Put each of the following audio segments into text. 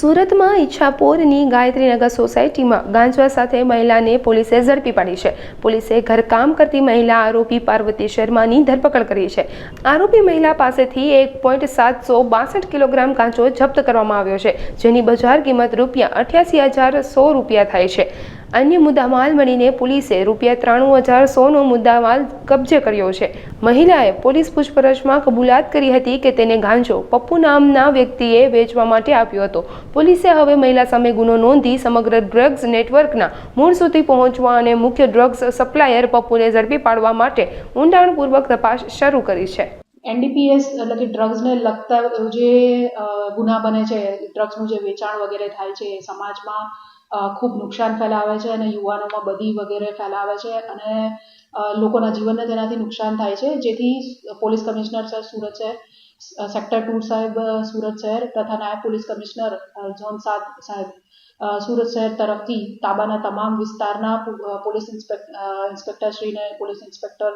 સુરતમાં ઈચ્છાપોરની ગાયત્રીનગર સોસાયટીમાં ગાંજવા સાથે મહિલાને પોલીસે ઝડપી પાડી છે. પોલીસે ઘરકામ કરતી મહિલા આરોપી પાર્વતી શર્માની ધરપકડ કરી છે. આરોપી મહિલા પાસેથી એક પોઈન્ટ સાતસો બાસઠ કિલોગ્રામ કાંચો જપ્ત કરવામાં આવ્યો છે, જેની બજાર કિંમત રૂપિયા અઠ્યાસી હજાર સો રૂપિયા થાય છે. અન્ય મુદ્દામાલ મળીને પોલીસે રૂપિયા ત્રાણું હજાર સોનો મુદ્દામાલ કબજે કર્યો છે. મહિલાએ પોલીસ પૂછપરછમાં કબૂલાત કરી હતી કે તેને ગાંજો પપ્પુ નામના વ્યક્તિએ વેચવા માટે આપ્યો હતો. પોલીસે હવે મહિલા સામે ગુનો નોંધી સમગ્ર ડ્રગ્સ નેટવર્કના મૂળ સુધી પહોંચવા અને મુખ્ય ડ્રગ્સ સપ્લાયર પપ્પુને ઝડપી પાડવા માટે ઊંડાણપૂર્વક તપાસ શરૂ કરી છે. એનડીપીએસ એટલે કે ડ્રગ્સને લગતા જે ગુના બને છે ડ્રગ્સનું જે વેચાણ વગેરે થાય છે, એ સમાજમાં ખૂબ નુકસાન ફેલાવે છે અને યુવાનોમાં બધી વગેરે ફેલાવે છે અને લોકોના જીવનને તેનાથી નુકસાન થાય છે. જેથી પોલીસ કમિશનર સર સુરત શહેર સેક્ટર ટુ સાહેબ સુરત શહેર તથા નાયબ પોલીસ કમિશનર ઝોન સાત સાહેબ સુરત શહેર તરફથી તાબાના તમામ વિસ્તારના પોલીસ ઇન્સ્પેક્ટર ઇન્સ્પેક્ટરશ્રીને પોલીસ ઇન્સ્પેક્ટર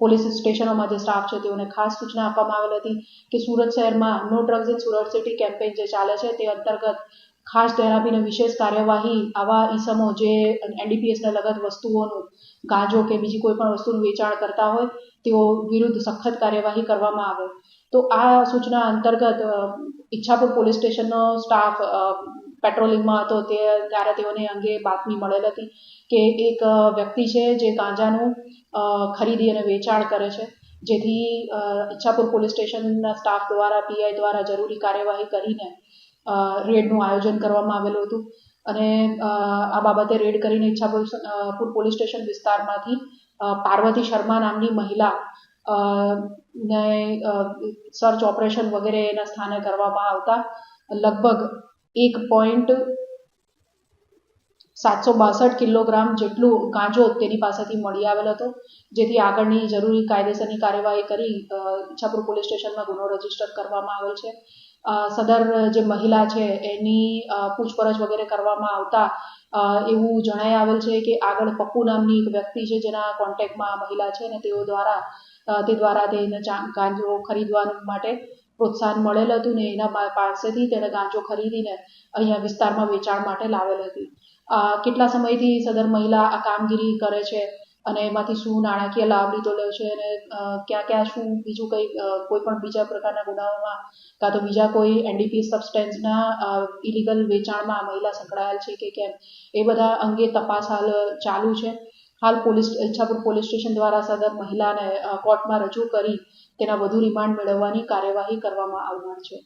પોલીસ સ્ટેશનોમાં જે સ્ટાફ છે તેઓને ખાસ સૂચના આપવામાં આવેલ હતી કે સુરત શહેરમાં no drugs in Surat city campaign જે ચાલે છે તે અંતર્ગત ખાસ ધ્યાન વિશેષ કાર્યવાહી આવા ઈસમો જે એનડીપીએસને લગત વસ્તુઓનું ગાંજો કે બીજી કોઈ પણ વસ્તુનું વેચાણ કરતા હોય તેઓ વિરુદ્ધ સખત કાર્યવાહી કરવામાં આવે. તો આ સૂચના અંતર્ગત ઈચ્છાપુર પોલીસ સ્ટેશનનો સ્ટાફ પેટ્રોલિંગમાં હતો તે ત્યારે તેઓને અંગે બાતમી મળેલ હતી કે એક વ્યક્તિ છે જે ગાંજાનું ખરીદી અને વેચાણ કરે છે. જેથી ઈચ્છાપુર પોલીસ સ્ટેશનના સ્ટાફ દ્વારા, પીઆઈ દ્વારા જરૂરી કાર્યવાહી કરીને રેડનું આયોજન કરવામાં આવેલું હતું. અને આ બાબતે રેડ કરીને ઈચ્છાપુર પોલીસ સ્ટેશન વિસ્તારમાંથી પાર્વતી શર્મા નામની મહિલા ને સર્ચ ઓપરેશન વગેરે એના સ્થાને કરવામાં આવતા લગભગ એક પોઈન્ટ સાતસો બાસઠ કિલોગ્રામ જેટલું ગાંજો તેની પાસેથી મળી આવેલ હતો. જેથી આગળની જરૂરી કાયદેસરની કાર્યવાહી કરી ઈચ્છાપુર પોલીસ સ્ટેશનમાં ગુનો રજિસ્ટર કરવામાં આવેલ છે. સદર જે મહિલા છે એની પૂછપરછ વગેરે કરવામાં આવતા એવું જણાઈ આવેલ છે કે આગળ પપ્પુ નામની એક વ્યક્તિ છે જેના કોન્ટેક્ટમાં મહિલા છે અને તેઓ દ્વારા તે દ્વારા તેને ગાંજો ખરીદવા માટે પ્રોત્સાહન મળેલ હતું ને એના પાસેથી તેણે ગાંજો ખરીદીને અહીંયા વિસ્તારમાં વેચાણ માટે લાવેલ હતી. કેટલા સમયથી સદર મહિલા આ કામગીરી કરે છે અને એમાંથી શું નાણાકીય લાભ લીધો છે અને ક્યાં ક્યાં શું બીજું કંઈ કોઈ પણ બીજા પ્રકારના ગુનાઓમાં કાં તો બીજા કોઈ એનડીપી સબસ્ટેન્સના ઇલીગલ વેચાણમાં મહિલા સંકળાયેલ છે કે કેમ? એ બધા અંગે તપાસ હાલ ચાલુ છે. હાલ પોલીસ, ઈચ્છાપુર પોલીસ સ્ટેશન દ્વારા સદર મહિલાને કોર્ટમાં રજૂ કરી તેના વધુ રિમાન્ડ મેળવવાની કાર્યવાહી કરવામાં આવનાર છે.